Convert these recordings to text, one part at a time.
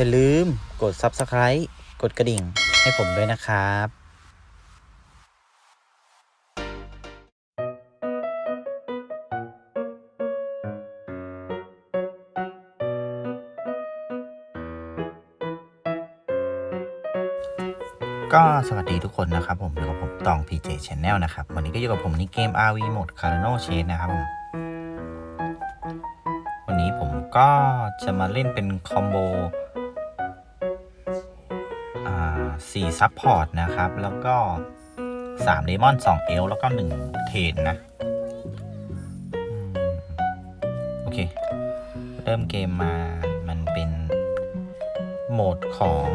อย่าลืมกด Subscribe กดกระดิ่งให้ผมด้วยนะครับก็สวัสดีทุกคนนะครับผมอยู่กับผมตอง PJ Channel นะครับ วันนี้ก็อยู่กับผมในเกม RV โหมด Cardinal Chase นะครับผม วันนี้ผมก็จะมาเล่นเป็นคอมโบ สี่ซับพอร์ตนะครับ แล้วก็สามเลมอนสองเอลแล้วก็หนึ่งเทนนะ โอเค เริ่มเกมมามันเป็นโหมดของ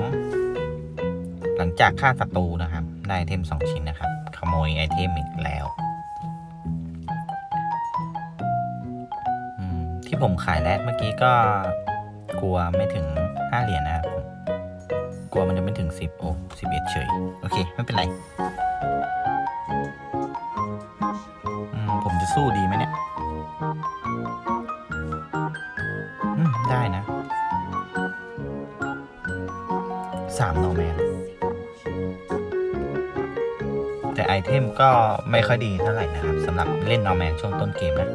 หลังจากฆ่าศัตรูนะครับ ได้ไอเทมสองชิ้นนะครับ ขโมยไอเทมอีกแล้วที่ผมขายแรกเมื่อกี้ก็กลัวไม่ถึงห้าเหรียญนะครับ ลัวมันจะไม่ถึงสิบโอ้สิบเอ็ดเฉย โอเค ไม่เป็นไร ผมจะสู้ดีไหมเนี่ยอืมได้นะสามโนแมนแต่ไอเทมก็ไม่ค่อยดีเท่าไหร่นะครับสำหรับเล่นนอร์แมนช่วงต้นเกมนะ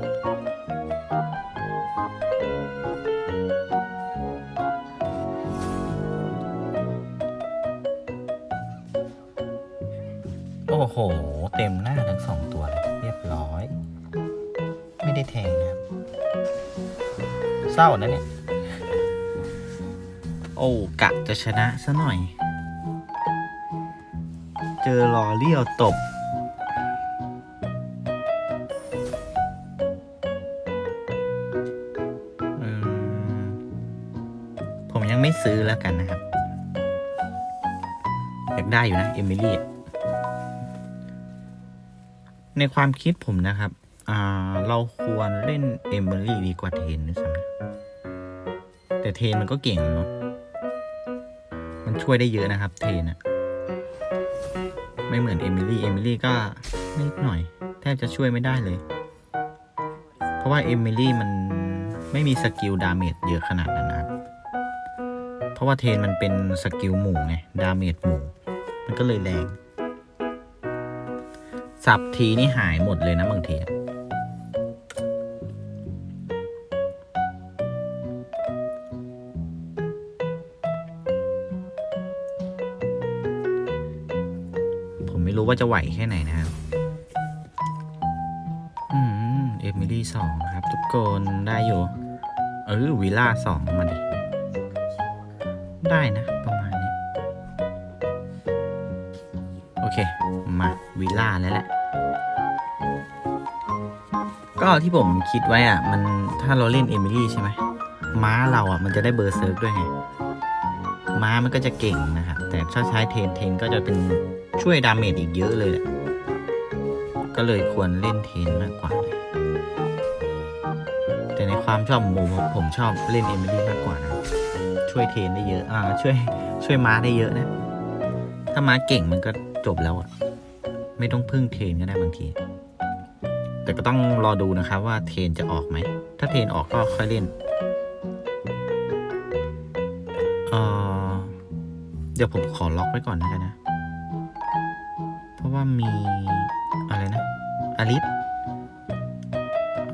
ศร้านะเนี่ย โอ้กะจะชนะซะหน่อย เจอลอเลี้ยวตบ ผมยังไม่ซื้อแล้วกันนะครับ อยากได้อยู่นะ เอมิลี่ ในความคิดผมนะครับเราควรเล่นเอมิลี่ดีกว่าเทนด้วยซ้ แต่เทนมันก็เก่งเนาะ มันช่วยได้เยอะนะครับ เทนอะไม่เหมือนเอมิลี่ เอมิลี่ก็นิดหน่อย แทบจะช่วยไม่ได้เลย เพราะว่าเอมิลี่มันไม่มีสกิลดาเมจเยอะขนาดนั้นนะครับ เพราะว่าเทนมันเป็นสกิลหมู่ไง ดาเมจหมู่ มันก็เลยแรง สับทีนี่หายหมดเลยนะบางที ว่าจะไหวแค่ไหนนะครับอืมเอมิลี่สองครับ ทุกคนได้อยู่เออวิลล่าสองมาดิ ได้นะ ประมาณนี้ โอเค มาวิลล่าแล้วแหละ ก็ที่ผมคิดไว้อะ มันถ้าเราเล่นเอมิลี่ใช่ไหมม้าเราอะ มันจะได้เบอร์เซิร์กด้วยไงม้ามันก็จะเก่งนะครับแต่ถ้าใช้เทนเทนก็จะเป็น ช่วยดาเมจอีกเยอะเลย ก็เลยควรเล่นเทนมากกว่า แต่ในความชอบของผมผมชอบเล่นเอมิลี่มากกว่านะ ช่วยเทนได้เยอะ อ่า ช่วย ช่วยม้าได้เยอะนะ ถ้าม้าเก่งมันก็จบแล้วอะไม่ต้องพึ่งเทนก็ได้บางที แต่ก็ต้องรอดูนะครับว่าเทนจะออกไหม ถ้าเทนออกก็ค่อยเล่นเออเดี๋ยวผมขอล็อกไว้ก่อนนะกันนะ ว่ามีอะไรนะอลิส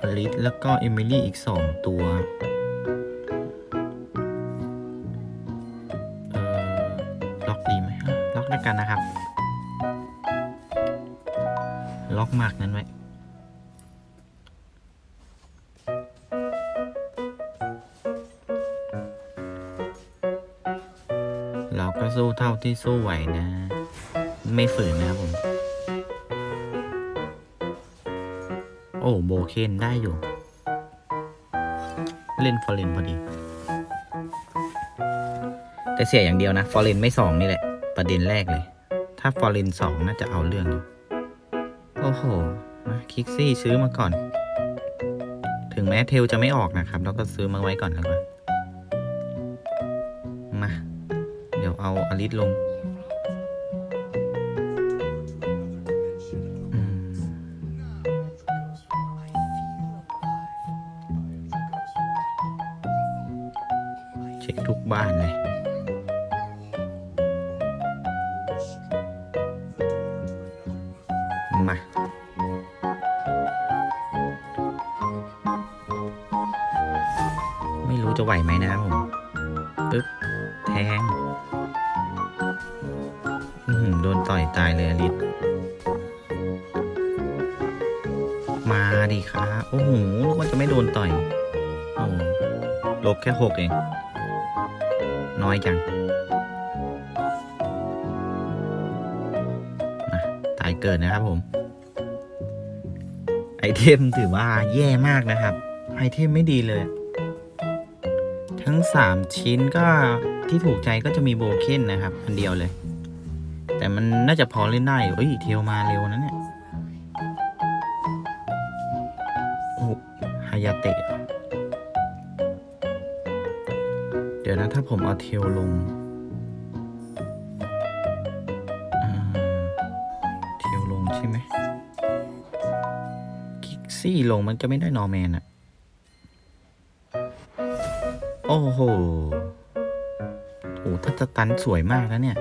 อลิสแล้วก็เอมิลี่อีกสองตัวเออล็อกดีไหมล็อกด้วยกันนะครับ ล็อกมากนั้นไว้เราก็สู้เท่าที่สู้ไหวนะ ไม่ฝืนนะครับผม อ้โบเคนได้อยู่ เล่นฟอร์เรนพอดี แต่เสียอย่างเดียวนะ ฟอร์เรนไม่สองนี่แหละ ประเด็นแรกเลย ถ้าฟอร์เรนสองน่าจะเอาเรื่องอยู่โอ้โหมาคิกซี่ซื้อมาก่อน ถึงแม้เทลจะไม่ออกนะครับ เราก็ซื้อมาไว้ก่อนแล้วกันมา เดี๋ยวเอาอลิสลง มา ไม่รู้จะไหวไหมนะผมปึ๊บ แทงโดนต่อยตายเลยอลิศมาดิครับ โอ้โหนึกว่าจะไม่โดนต่อย โอ้ลบแค่หกเอง น้อยจังนะตายเกิดนะครับผม เทมถือว่าแย่มากนะครับ ไอเทมไม่ดีเลย ทั้ง 3 ชิ้นก็ที่ถูกใจก็จะมีโบเคนนะครับ อันเดียวเลย แต่มันน่าจะพอเล่นได้เอ้ยเทลมาเร็วนะเนี่ยโอ้ฮายาเตะ เดี๋ยวนะถ้าผมเอาเทลลง ซี่ลงมันจะไม่ได้นอร์แมนอะโอ้โหโอ้ถ้าจะตันสวยมากแล้วเนี่ย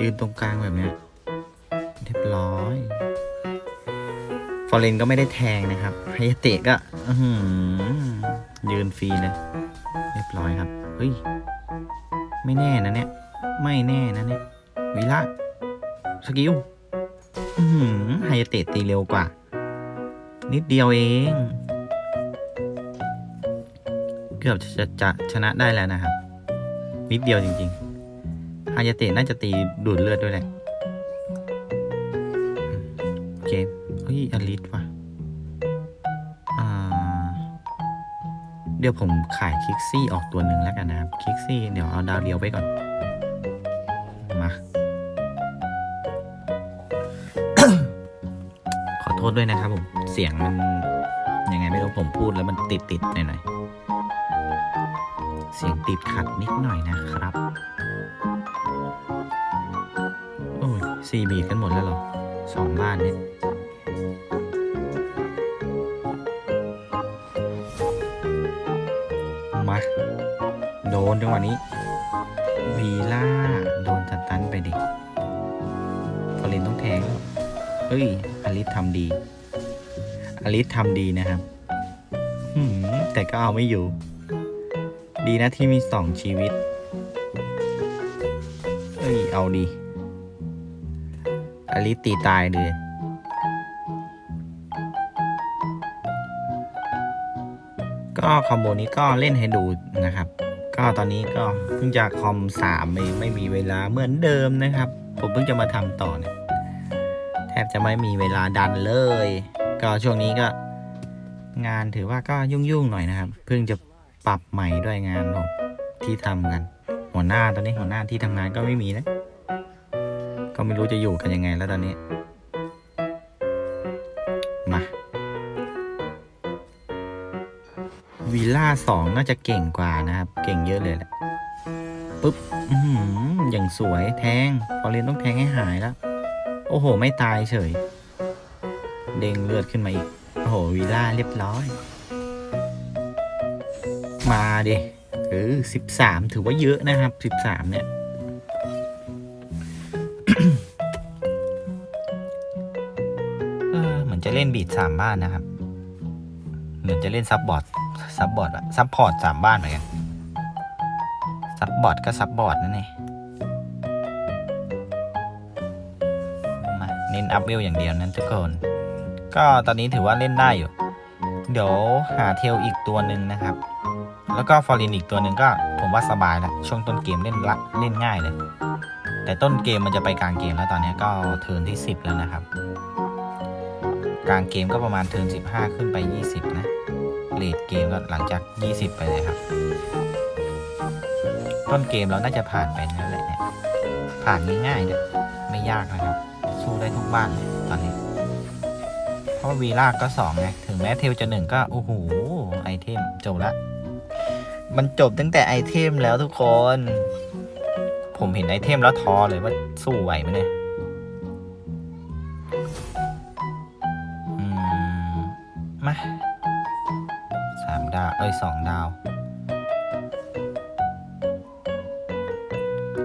ยืนตรงกลางแบบเนี้ยเรียบร้อย ฟอร์เรนก็ไม่ได้แทงนะครับไฮยเตะก็ยืนฟรีเลย เรียบร้อยครับ เฮ้ย ไม่แน่นะเนี่ย ไม่แน่นะเนี่ยวิละสกิลไฮยเตะตีเร็วกว่า นิดเดียวเอง เกือบจะจะจะชนะได้แล้วนะครับ นิดเดียวจริงๆไฮยาเตะน่าจะตีดูดเลือดด้วยแหละอืมโอเคเฮ้ยอลิสว่ะเดี๋ยวผมขายคิกซี่ออกตัวหนึ่งแล้วกันนะครับ คิกซี่เดี๋ยวเอาดาวเดียวไปก่อน ษด้วยนะครับผม เสียงมันยังไงไม่รู้ผมพูดแล้วมันติดติดๆหน่อยๆ เสียงติดขัดนิดหน่อยนะครับ โอ้ยสี่บีกันหมดแล้วเหรอสองบ้านเนี่ยมาโดนจังหวะนี้ วีล่า โดนตัดตันไปดิฟอรินต้องแทง เฮ้ย สทำดี อลิสทำดีนะครับแต่ก็เอาไม่อยู่ ดีนะที่มีสองชีวิต เอ้ย เอาดี อลิสตีตายเลยก็คอมโบนี้ก็เล่นให้ดูนะครับ ก็ตอนนี้ก็เพิ่งจะคอมสามเองไม่มีเวลาเหมือนเดิมนะครับ ผมเพิ่งจะมาทำต่อเนี่ย บจะไม่มีเวลาดันเลย ก็ช่วงนี้ก็ งานถือว่าก็ยุ่งๆหน่อยนะครับ เพิ่งจะปรับใหม่ด้วยงานผมที่ทำกัน หัวหน้าตอนนี้หัวหน้าที่ทำงานก็ไม่มีแล้วก็ไม่รู้จะอยู่กันยังไงแล้วตอนนี้ มาวีล่าสองน่าจะเก่งกว่านะครับ เก่งเยอะเลยแหละปุ๊บ อือหืออย่างสวยแทง พอเรียนต้องแทงให้หายแล้ว โอ้โห ไม่ตายเฉย เด้งเลือดขึ้นมาอีก โอ้โหวีล่าเรียบร้อย มาดิเออสิบสามถือว่าเยอะนะครับสิบสามเนี่ยเออเหมือนจะเล่นบีดสามบ้านนะครับ เหมือนจะเล่นซับบอร์ดซับบอร์ดอะซับพอร์ตสามบ้านเหมือนกันซับบอร์ดก็ซับบอร์ดนั่นเอง น้นอัพเวลอย่างเดียวนั้นทุกคน ก็ตอนนี้ถือว่าเล่นได้อยู่ เดี๋ยวหาเทลอีกตัวหนึ่งนะครับ แล้วก็ฟอร์ลินอีกตัวหนึ่งก็ผมว่าสบายแล้วช่วงต้นเกมเล่นละเล่นง่ายเลย แต่ต้นเกมมันจะไปกลางเกมแล้วตอนนี้ก็เทิร์นที่ 10 แล้วนะครับ กลางเกมก็ประมาณเทิร์น15 ขึ้นไป 20 นะเลดเกมก็หลังจาก 20 ไปเลยครับ ต้นเกมเราน่าจะผ่านไปนั่นแหละผ่านง่ายๆเลยไม่ยากนะครับ สู้ได้ทุกบ้านเลยตอนนี้ เพราะวีลาก็สองไง ถึงแม้เทลจะหนึ่งก็ โอ้โห ไอเทมจบละ มันจบตั้งแต่ไอเทมแล้วทุกคน ผมเห็นไอเทมแล้วท้อเลยว่าสู้ไหวไหมเนี่ยอืมมาสามดาว เอ้ยสองดาว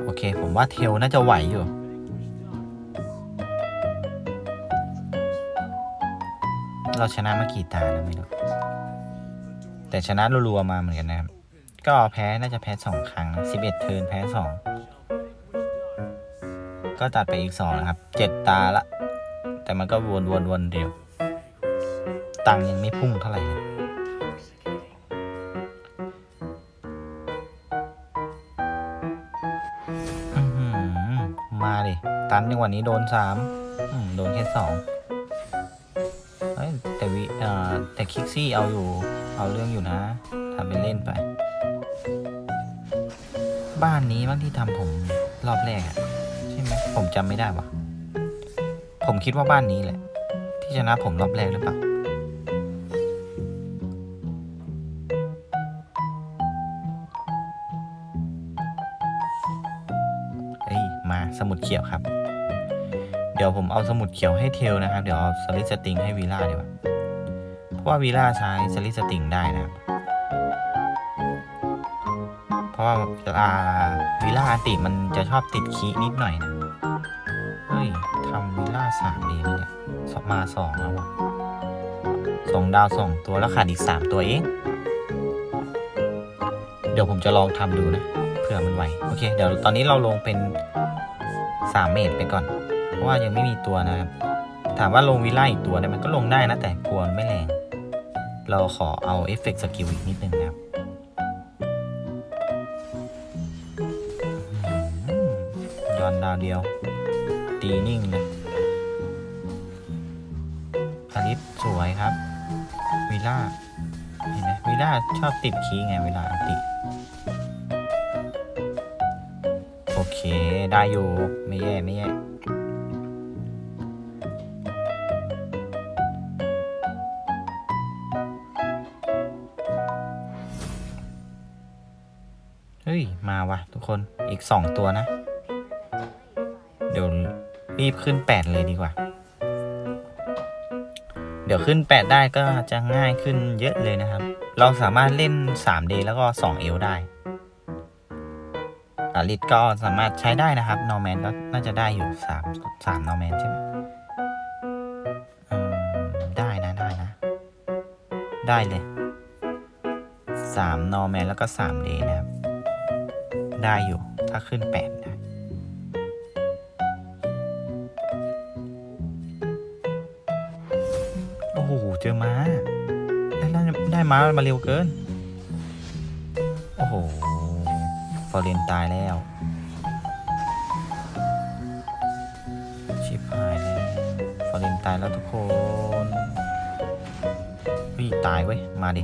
โอเค ผมว่าเทลน่าจะไหวอยู่ เราชนะมากี่ตานะไม่รู้ แต่ชนะรัวๆมาเหมือนกันนะครับ ก็แพ้น่าจะแพ้สองครั้งนะสิบเอ็ดเทินแพ้สอง ก็ตัดไปอีกสองนะครับ เจ็ดตาละ แต่มันก็วนวนวนเดียว ตังยังไม่พุ่งเท่าไหร่มาดิ ตันในวันนี้โดนสาม โดนแค่สอง แต่คิกซี่เอาอยู่ เอาเรื่องอยู่นะทำเป็นเล่นไป บ้านนี้บ้างที่ทำผมรอบแรกอะใช่ไหมผมจำไม่ได้วะผมคิดว่าบ้านนี้แหละ ที่ชนะผมรอบแรกหรือเปล่าเฮ้ยมาสมุดเขียวครับ เดี๋ยวผมเอาสมุดเขียวให้เทลนะครับ เดี๋ยวเอาสลิดสติงให้วีล่าดีกว่า เพราะว่าวีล่าใช้สลิสติงได้นะครับเพราะว่าอ่าวิล่าอันติมันจะชอบติดคีนิดหน่อยนะเฮ้ยทำวิล่าสามดีไหมเนี่ยสมาสองแล้ววะส่งดาวส่งตัวแล้วขาดอีกสามตัวเอง เดี๋ยวผมจะลองทำดูนะเผื่อมันไหวโอเค เดี๋ยวตอนนี้เราลงเป็นสามเมตรไปก่อน เพราะว่ายังไม่มีตัวนะครับ ถามว่าลงวิล่าอีกตัวเนี่ยมันก็ลงได้นะแต่กลัวไม่แรง เราขอเอาเอฟเฟกต์สกิลอีกนิดนึงนะครับย้อนดาวเดียว ตีนิ่งเลยอลิสสวยครับวิล่าเห็นไหมวิล่าชอบติดคีย์ไงเวลาติโอเค ได้อยู่ ไม่แย่ ไม่แย่ คนอีกสองตัวนะ เดี๋ยวรีบขึ้นแปดเลยดีกว่า เดี๋ยวขึ้นแปดได้ก็จะง่ายขึ้นเยอะเลยนะครับ เราสามารถเล่น 3D แล้วก็ 2 เอลได้อาลิทก็สามารถใช้ได้นะครับ นอร์แมนก็น่าจะได้อยู่3 3นอร์แมนใช่ไหมอืมได้นะได้นะ ได้เลย3นอร์แมนแล้วก็ 3D นะครับ ได้อยู่ ถ้าขึ้น8ได้โอ้โห เจอม้าได้ได้ได้ม้ามาเร็วเกิน โอ้โห ฟอร์เรนตายแล้ว ชิบหายแล้วฟอร์เรนตายแล้วทุกคนพี่ตายเว้ย มาดิ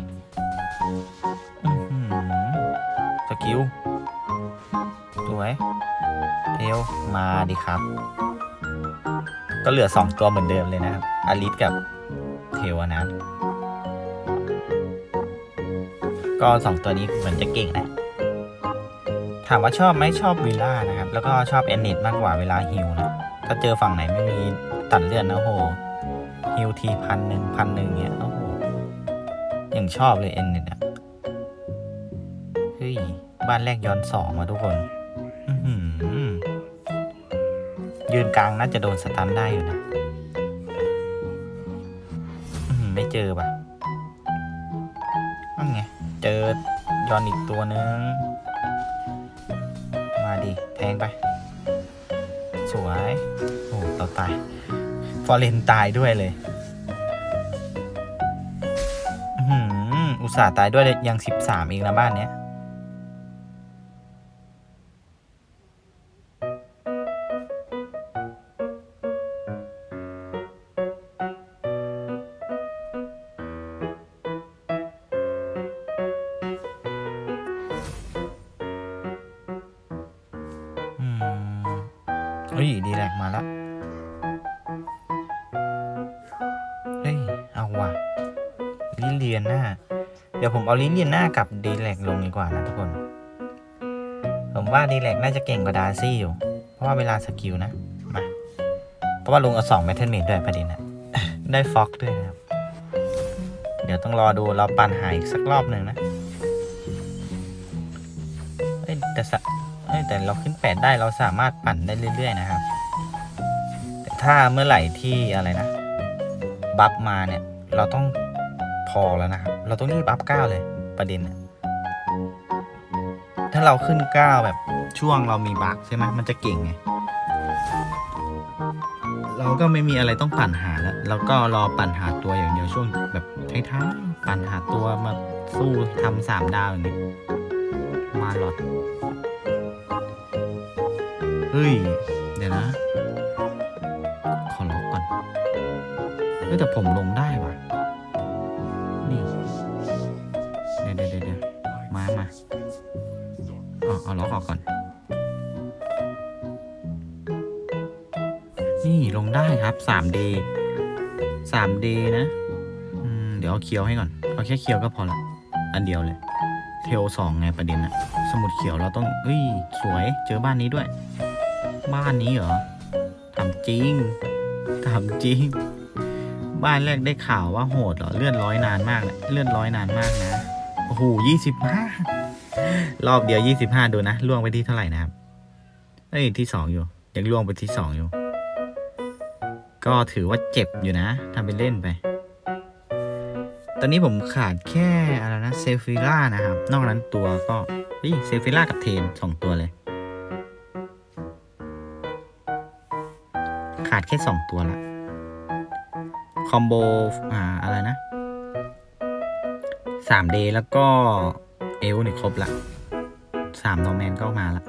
มาดิครับ ก็เหลือ2ตัวเหมือนเดิมเลยนะครับอาริสกับเทลอะนะก็สองตัวนี้เหมือนจะเก่งนะถามว่าชอบไหมชอบวิลล่านะครับ แล้วก็ชอบแอนเนตมากกว่าเวลาฮิลนะถ้าเจอฝั่งไหนไม่มีตัดเลือดนะโหฮิลทีพันหนึ่งพันหนึ่งเนี้ยโอ้โหยังชอบเลยแอนเนตอะเฮ้ย บ้านแรกย้อนสองมาทุกคน อือหือ ยืนกลางน่าจะโดนสตันได้อยู่นะไม่เจอปะนั่นไง เจอยอนอีกตัวนึง มาดิ แทงไป สวย โอ้เราตาย ฟอร์เรนตายด้วยเลยอืออุตส่าห์ตายด้วยเลยยังสิบสามเองนะบ้านเนี้ย ฮ้ย ดีแลกมาล้วเฮ้ย เอาว่ะลิเลียนหน้า เดี๋ยวผมเอาลิเลียนหน้ากับดีแลกลงดีกว่านะทุกคน ผมว่าดีแลกน่าจะเก่งกว่าดาร์ซี่อยู่ เพราะว่าเวลาสกิลนะ มา เพราะว่าลงเอาสองแมทเทนเมดด้วยประเด็นนะได้ฟ็อกด้วยนะครับ เดี๋ยวต้องรอดูเราปั่นหายอีกสักรอบหนึ่งนะ แต่เราขึ้นแปดได้เราสามารถปั่นได้เรื่อย ๆ นะครับ แต่ถ้าเมื่อไหร่ที่อะไรนะ บัฟมาเนี่ย เราต้องพอแล้วนะครับ เราต้องรีบบัฟเก้าเลยประเด็นถ้าเราขึ้นก้าแบบช่วงเรามีบักใช่ไหมมันจะเก่งไงเราก็ไม่มีอะไรต้องปั่นหาแล้ว แล้วก็รอปั่นหาตัวอย่างเดียวช่วงแบบท้ายๆปั่นหาตัวมาสู้ทำสามดาวอย่างนี้มาหลอด ฮ้ย เดี๋ยวนะ ขอล็อกก่อนเฮ้ยแต่ผมลงได้ว่ะ นี่ เดี๋ยวเดี๋ยวเดี๋ยวมามาเอาเอาล็อกออกก่อน นี่ลงได้ครับ 3D 3D นะอืมเดี๋ยวเอาเคียวให้ก่อน เอาแค่เคียวก็พอละ อันเดียวเลย เทลสองไงประเด็นอะสมุดเขียวเราต้องเอ้ย สวย เจอบ้านนี้ด้วย บ้านนี้เหรอทำจริงทำจริง บ้านแรกได้ข่าวว่าโหดเหรอ เลื่อนร้อยนานมากเลยเลื่อนร้อยนานมากนะ โอ้โหยี่สิบห้ารอบเดียวยี่สิบห้าดูนะ ล่วงไปที่เท่าไหร่นะครับ เอ้ย ที่สองอยู่ ยังล่วงไปที่สองอยู่ ก็ถือว่าเจ็บอยู่นะทำเป็นเล่นไป ตอนนี้ผมขาดแค่อะไรนะ เซฟิล่านะครับ นอกนั้นตัวก็เฮ้ยเซฟิล่ากับเทนสองตัวเลย ขาดแค่สองตัวละคอมโบอ่าอะไรนะสามเดย์แล้วก็เอลนี่ครบละสามนอร์แมนก็มาละ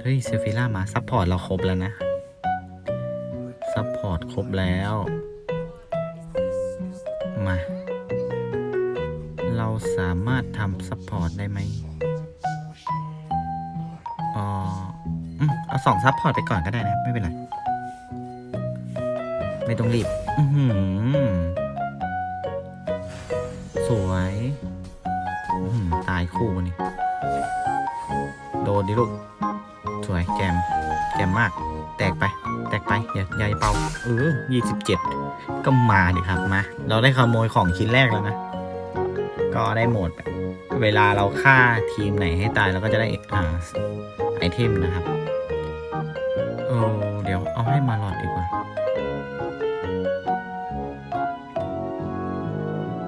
เฮ้ยเซฟิล่ามาซัพพอร์ตเราครบแล้วนะซัพพอร์ตครบแล้ว มา เราสามารถทำซัพพอร์ตได้ไหม สองซัพพอร์ตไปก่อนก็ได้นะ ไม่เป็นไร ไม่ต้องรีบ อืสวยตายคู่นี่ โดนดิลูก สวยแจม แจมมาก แตกไป แตกไป อย่าอย่าเป่าเออยี่สิบเจ็ดก็มาดิครับมา เราได้ขโมยของชิ้นแรกแล้วนะ ก็ได้โหมด เวลาเราฆ่าทีมไหนให้ตายเราก็จะได้อ่าไอเทมนะครับ ให้มาหลอดดีกว่า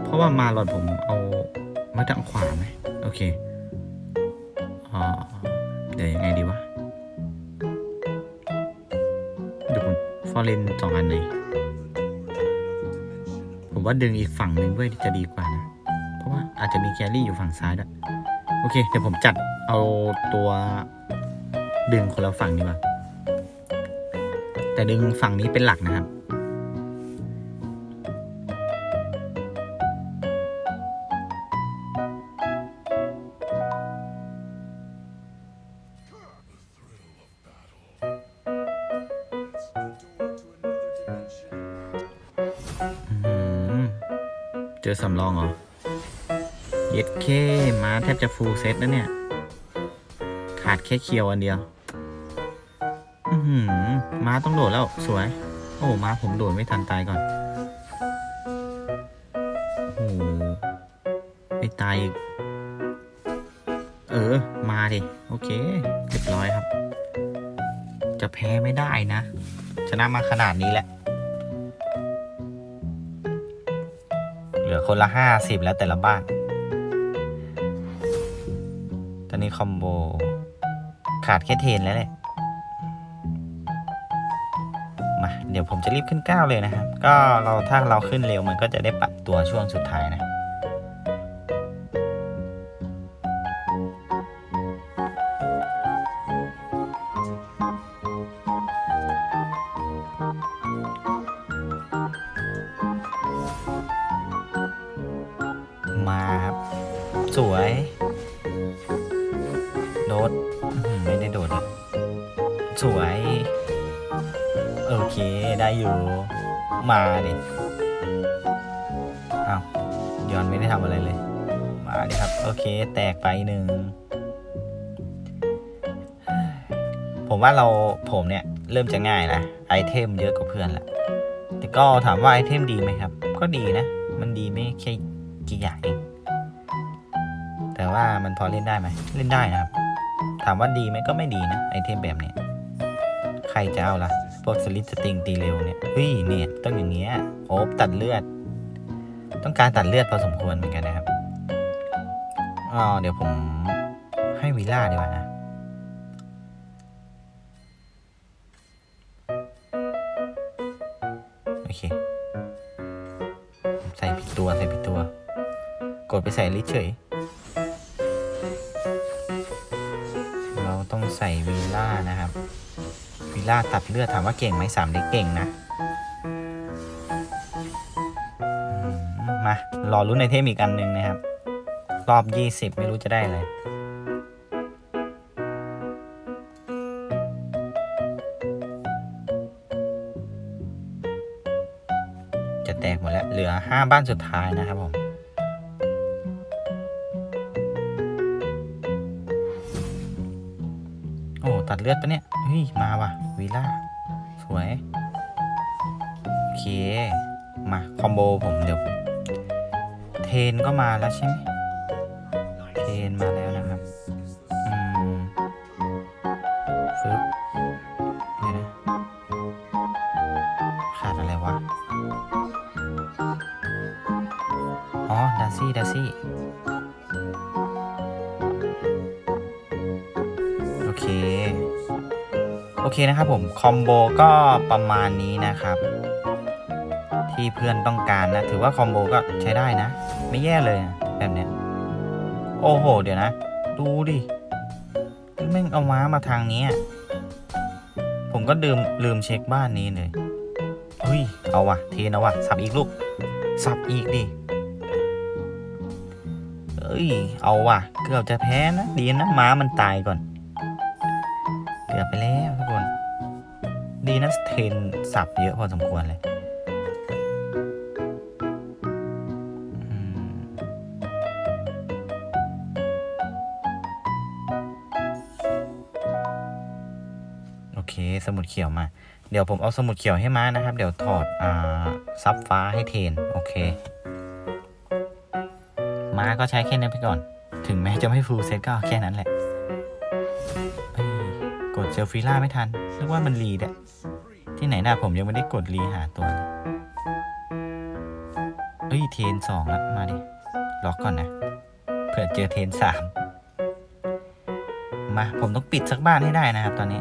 เพราะว่ามาหลอดผมเอาไว้ทางขวาไหมโอเคอเดี๋ยวยังไงดีวะเดี๋ยวผมฟอร์เรนสองอันไหน ผมว่าดึงอีกฝั่งหนึ่งด้วยจะดีกว่านะ เพราะว่าอาจจะมีแครี่อยู่ฝั่งซ้ายด้วย โอเค เดี๋ยวผมจัดเอาตัวดึงคนละฝั่งดีกว่า แต่ดึงฝั่งนี้เป็นหลักนะครับ เจอสำรองเหรอ เย็ดเค มาแทบจะฟูลเซตแล้วเนี่ย ขาดแค่เคียวอันเดียว ม้าต้องโดดแล้วสวย โอ้ม้าผมโดดไม่ทันตายก่อนโอ้โหไม่ตายอีก เออ มาดิ โอเคเรียบร้อยครับ จะแพ้ไม่ได้นะ ชนะมาขนาดนี้แหละ เหลือคนละห้าสิบแล้วแต่ละบ้าน ตอนนี้คอมโบ ขาดแค่เทนแล้วแหละ มาเดี๋ยวผมจะรีบขึ้นก้าวเลยนะครับ ก็เราถ้าเราขึ้นเร็วมันก็จะได้ปรับตัวช่วงสุดท้ายนะ อนไม่ได้ทำอะไรเลย มาดิครับ โอเค แตกไปหนึ่ง ผมว่าเราผมเนี่ย เริ่มจะง่ายนะไอเทมเยอะกว่าเพื่อนละแต่ก็ถามว่าไอเทมดีไหมครับ ก็ดีนะ มันดีไม่แค่กี่อย่างเองแต่ว่ามันพอเล่นได้ไหมเล่นได้นะครับ ถามว่าดีไหมก็ไม่ดีนะไอเทมแบบเนี้ยใครจะเอาล่ะพวกสลิดสติงตีเร็วเนี่ยเฮ้ยเนี่ยต้องอย่างเงี้ยโอบตัดเลือด ต้องการตัดเลือดพอสมควรเหมือนกันนะครับอ่าเดี๋ยวผมให้วิล่าดีกว่านะ โอเค ใส่ผิดตัว ใส่ผิดตัว กดไปใส่ลิสต์เฉย เราต้องใส่วีล่านะครับวีล่าตัดเลือดถามว่าเก่งไหมสามเด็กเก่งนะ รอรุ้นในเทมอีกอันหนึ่งนะครับ รอบ 20 ไม่รู้จะได้อะไรจะแตกหมดแล้ว เหลือ 5 บ้านสุดท้ายนะครับผมโอ้ ตัดเลือดปะเนี่ย เฮ้ย มาว่ะวีล่า สวย โอเค มา คอมโบผมเดี๋ยว เทนก็มาแล้วใช่ไหมเทนมาแล้วนะครับอืมฟึบเดี๋ยวนะขาดอะไรวะ อ๋อดาซี่ดาซี่ โอเค โอเคนะครับผม คอมโบก็ประมาณนี้นะครับ ที่เพื่อนต้องการนะ ถือว่าคอมโบก็ใช้ได้นะ ไม่แย่เลยนะแบบเนี้ย โอ้โห เดี๋ยวนะ ดูดิแม่งเอาม้ามาทางนี้ ผมก็ลืมลืมเช็คบ้านนี้เลยเฮ้ย เอาวะเทนเอาวะสับอีกลูก สับอีกดิเอ้ย เอาว่ะเกือบจะแพ้นะ ดีนะม้ามันตายก่อน เกือบไปแล้วทุกคน ดีนะเทนสับเยอะพอสมควรเลย สมุดเขียวมา เดี๋ยวผมเอาสมุดเขียวให้ม้านะครับ เดี๋ยวถอดอ่าซับฟ้าให้เทน โอเค ม้าก็ใช้แค่นี้ไปก่อน ถึงแม้จะไม่ฟูลเซ็ตก็แค่นั้นแหละ กดเซลฟิล่าไม่ทันนึกว่ามันรีดอะที่ไหนหน้าผมยังไม่ได้กดรีหาตัวเลยเอ้ยเทนสองละมาดิ ล็อกก่อนนะ เผื่อเจอเทนสามมา ผมต้องปิดสักบ้านให้ได้นะครับตอนนี้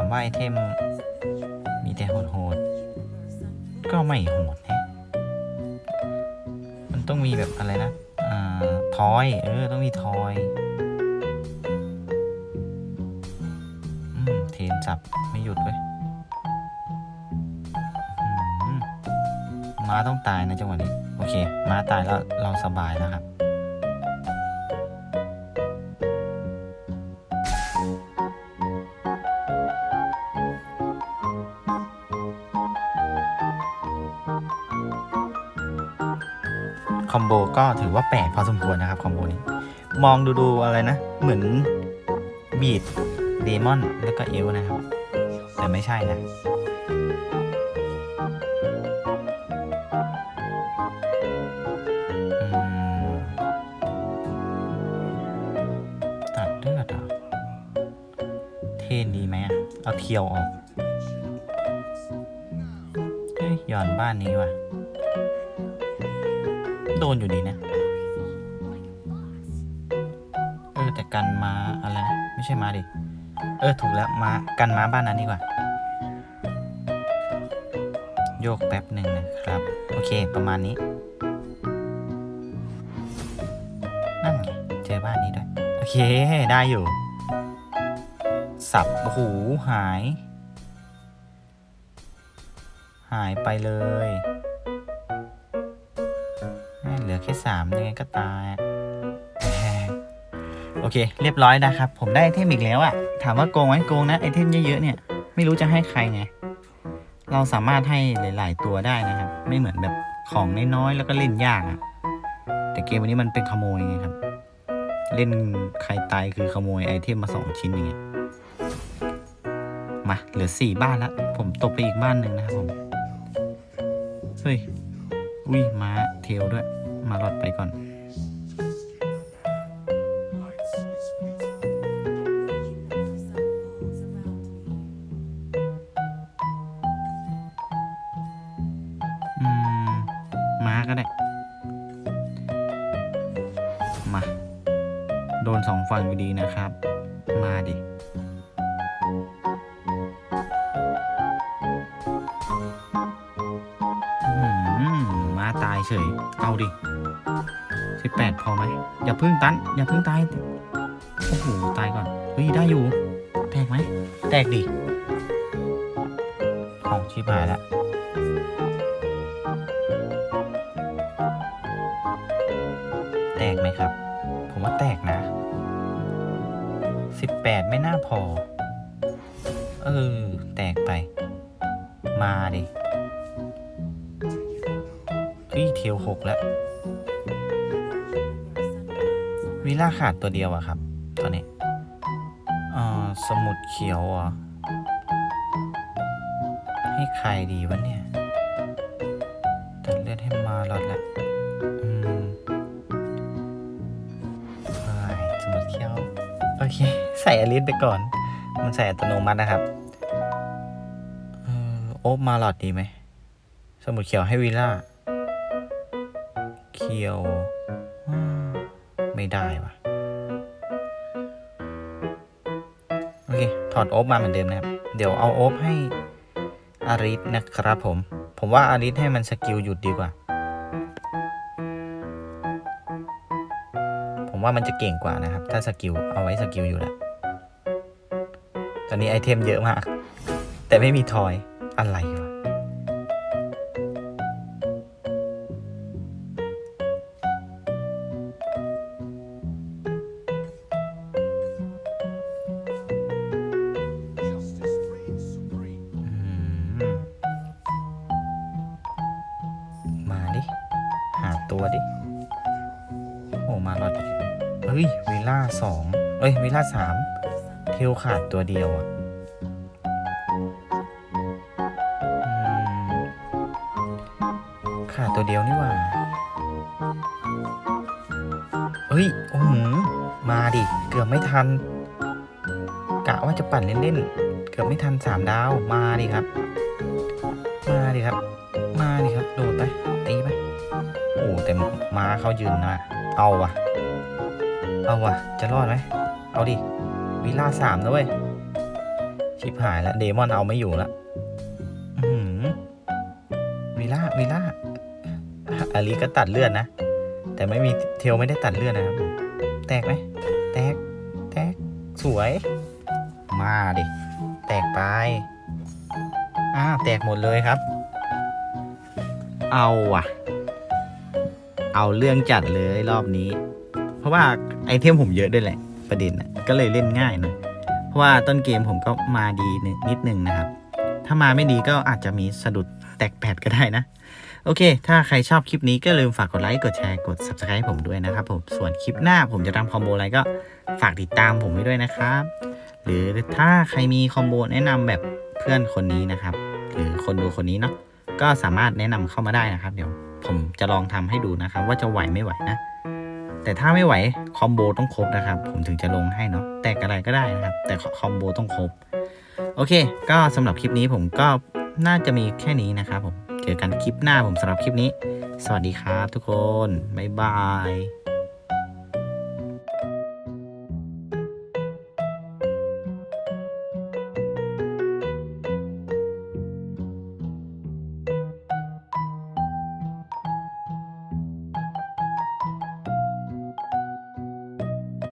ถามว่าไอเทมมีแต่โหดๆ ก็ไม่โหดแฮะมันต้องมีแบบอะไรนะ อ่า ทอย เออ ต้องมีทอยอืมเทนจับไม่หยุดเว้ยมม้าต้องตายนะจังหวะนี้ โอเค ม้าตายแล้วเราสบายแล้วครับ คอมโบก็ถือว่าแปลกพอสมควรนะครับคอมโบนี้ มองดูดูอะไรนะ เหมือนบีดเดมอนแล้วก็เอลนะครับ แต่ไม่ใช่นะตัดเลือดเหรอเท่ดีไหมอะเอาเทียวออก เฮ้ยหย่อนบ้านนี้ว่ะ นอยู่ดีนะเออแต่กันมาอะไรนะไม่ใช่มาดิเออถูกแล้วมากันมาบ้านนั้นดีกว่า โยกแป๊บหนึ่งนะครับ โอเคประมาณนี้ นั่นไงเจอบ้านนี้ด้วย โอเคได้อยู่ สับโอ้โหหาย หายไปเลยามยังไงก็ตายโอเค เรียบร้อยนะครับ ผมได้ไอเทมอีกแล้วอะถามว่าโกงไหมโกงนะไอเทมเยอะๆเนี่ยไม่รู้จะให้ใครไงเราสามารถให้หลาย ๆ ตัวได้นะครับ ไม่เหมือนแบบของน้อยๆแล้วก็เล่นยากอะแต่เกมวันนี้มันเป็นขโมยไงครับ เล่นใครตายคือขโมยไอเทมมาสองชิ้นอย่างเงี้ยมาเหลือสี่บ้านแล้วผมตกไปอีกบ้านหนึ่งนะครับผมเฮ้ยอุ้ยมาเทลด้วย มาหลอดไปก่อน ฮ้ยได้อยู่ แตกไหม แตกดิของชิบหายละแตกไหมครับ ผมว่าแตกนะสิบแปดไม่น่าพอ เออ แตกไป มาดิเฮ้ยเทียวหกแล้ววิล่าขาดตัวเดียวอะครับ สมุดเขียวอะให้ใครดีวะเนี่ย ตัดเลือดให้มาหลอดละอืมใช่สมุดเขียว โอเค ใส่อลิสไปก่อน มันใส่อัตโนมัตินะครับเออโอ๊บมาหลอดดีไหม สมุดเขียวให้วิล่า เขียว ไม่ได้ว่ะ โอเค ถอดโอ๊บมาเหมือนเดิมนะครับ เดี๋ยวเอาโอ๊บให้อาริสนะครับผม ผมว่าอาริสให้มันสกิลหยุดดีกว่า ผมว่ามันจะเก่งกว่านะครับ ถ้าสกิลเอาไว้สกิลอยู่แหละตอนนี้ไอเทมเยอะมาก แต่ไม่มีทอยอะไรวะ วิลล่าสามเทลขาดตัวเดียวอะขาดตัวเดียวนี่หว่าเฮ้ย โอ้โหมาดิ เกือบไม่ทัน กะว่าจะปั่นเล่นๆ เกือบไม่ทันสามดาว มาดิครับ มาดิครับ มาดิครับ โดดไป ตีไป โอ้แต่ม้าเขายืนนะ เอาวะเอาวะจะรอดไหม เอาดิวิลล่าสามนะเว้ย ชิบหายแล้วเดมอนเอาไม่อยู่ล้วอื้อหือวิลล่าวิลล่าอาลีก็ตัดเลือดนะ แต่ไม่มีเทลไม่ได้ตัดเลือดนะครับ แตกไหม แตก แตก สวย มาดิ แตกไป อ้าแตกหมดเลยครับ เอาว่ะเอาเรื่องจัดเลยรอบนี้ เพราะว่าไอเทมผมเยอะด้วยแหละ ประเด็นนะ ก็เลยเล่นง่ายหนะเพราะว่าต้นเกมผมก็มาดีนิดนึงนะครับ ถ้ามาไม่ดีก็อาจจะมีสะดุดแตกแผดก็ได้นะ โอเค ถ้าใครชอบคลิปนี้ก็ลืมฝากกดไลค์กดแชร์กด subscribe ให้ผมด้วยนะครับผมส่วนคลิปหน้าผมจะทำคอมโบอะไรก็ฝากติดตามผมไว้ด้วยนะครับ หรือถ้าใครมีคอมโบแนะนำแบบเพื่อนคนนี้นะครับ หรือคนดูคนนี้เนาะก็สามารถแนะนำเข้ามาได้นะครับ เดี๋ยวผมจะลองทำให้ดูนะครับ ว่าจะไหวไม่ไหวนะ แต่ถ้าไม่ไหวคอมโบต้องครบนะครับ ผมถึงจะลงให้เนาะแตกอะไรก็ได้นะครับ แต่คอมโบต้องครบ โอเค ก็สำหรับคลิปนี้ผมก็น่าจะมีแค่นี้นะครับผม เจอกันคลิปหน้าผมสำหรับคลิปนี้ สวัสดีครับทุกคน บ๊ายบาย